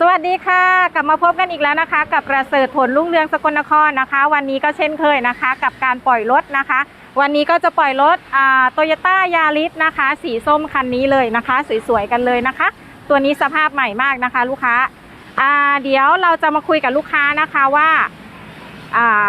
สวัสดีค่ะ กลับมาพบกันอีกแล้วนะคะ กับประเสริฐผลรุ่งเรืองสกลนครนะคะ วันนี้ก็เช่นเคยนะคะ กับการปล่อยรถนะคะ วันนี้ก็จะปล่อยรถอ่าโตโยต้ายาริสนะคะ สีส้มคันนี้เลยนะคะ สวยๆกันเลยนะคะ ตัวนี้สภาพใหม่มากนะคะ ลูกค้าอ่าเดี๋ยวเราจะมาคุยกับลูกค้านะคะว่าอ่า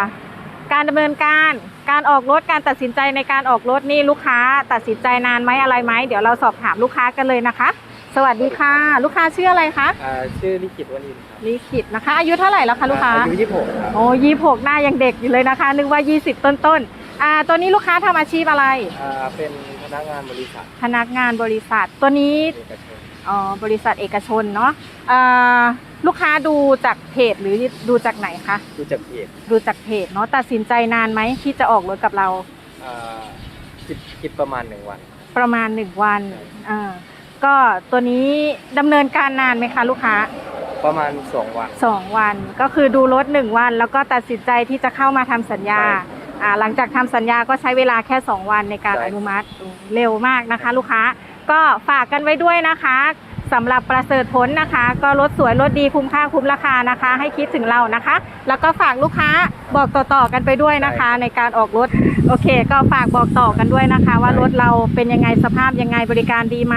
การดำเนินการการออกรถการตัดสินใจในการออกรถนี่ลูกค้าตัดสินใจนานไหมอะไรไหมเดี๋ยวเราสอบถามลูกค้ากันเลยนะคะ สวัสดีค่ะ ลูกค้าชื่ออะไรคะอ่าชื่อลิขิตวนินทร์ครับลิขิตนะคะ อายุเท่าไหร่แล้วคะลูกค้าอายุยี่สิบหกครับโอ้ยี่หกหน้ายังเด็กอยู่เลยนะคะ นึกว่า 20ต้นต้นๆอ่าตัวนี้ลูกค้าทำอาชีพอะไรอ่าเป็นพนักงานบริษัทพนักงานบริษัทตัวนี้เอกชนอ๋อบริษัทเอกชนเนาะอ่าลูกค้าดูจากเพจหรือดูจากไหนคะดูจากเพจดูจากเพจเนาะตัดสินใจนานไหมที่จะออกรถกับเราอ่าคิดคิดประมาณหนึ่งวัน ประมาณ1วันอ่า ก็ตัวนี้ดำเนินการนานไหมคะลูกค้า ประมาณสองวัน 2 วัน ก็คือดูรถ 1 วัน แล้วก็ตัดสินใจที่จะเข้ามาทำสัญญาใช่อ่าหลังจากทำสัญญาก็ใช้เวลาแค่ 2 วันในการใช่ อนุมัติเร็วมากนะคะ ลูกค้าก็ฝากกันไว้ด้วยนะคะ สำหรับประเสริฐผลนะคะ ก็รถสวยรถดีคุ้มค่าคุ้มราคานะคะ ให้คิดถึงเรานะคะ แล้วก็ฝากลูกค้าบอกต่อๆกันไปด้วยนะคะ ในการออกรถโอเค ก็ฝากบอกต่อกันด้วยนะคะ ว่ารถเราเป็นยังไงสภาพยังไงบริการดีไหม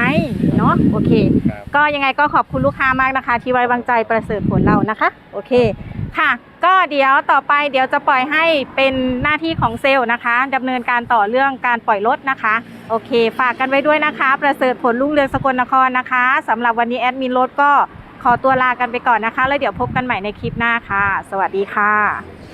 เนาะโอเคครับก็ยังไงก็ขอบคุณลูกค้ามากนะคะ ที่ไว้วางใจประเสริฐผลเรานะคะ โอเค ค่ะ ก็เดี๋ยวต่อไปเดี๋ยวจะปล่อยให้เป็นหน้าที่ของเซลล์นะคะดำเนินการต่อเรื่องการปล่อยรถนะคะ โอเค ฝากกันไว้ด้วยนะคะ ประเสริฐผลลุ่งเรืองสกลนครนะคะสำหรับวันนี้แอดมินรถก็ขอตัวลากันไปก่อนนะคะ แล้วเดี๋ยวพบกันใหม่ในคลิปหน้าค่ะ สวัสดีค่ะ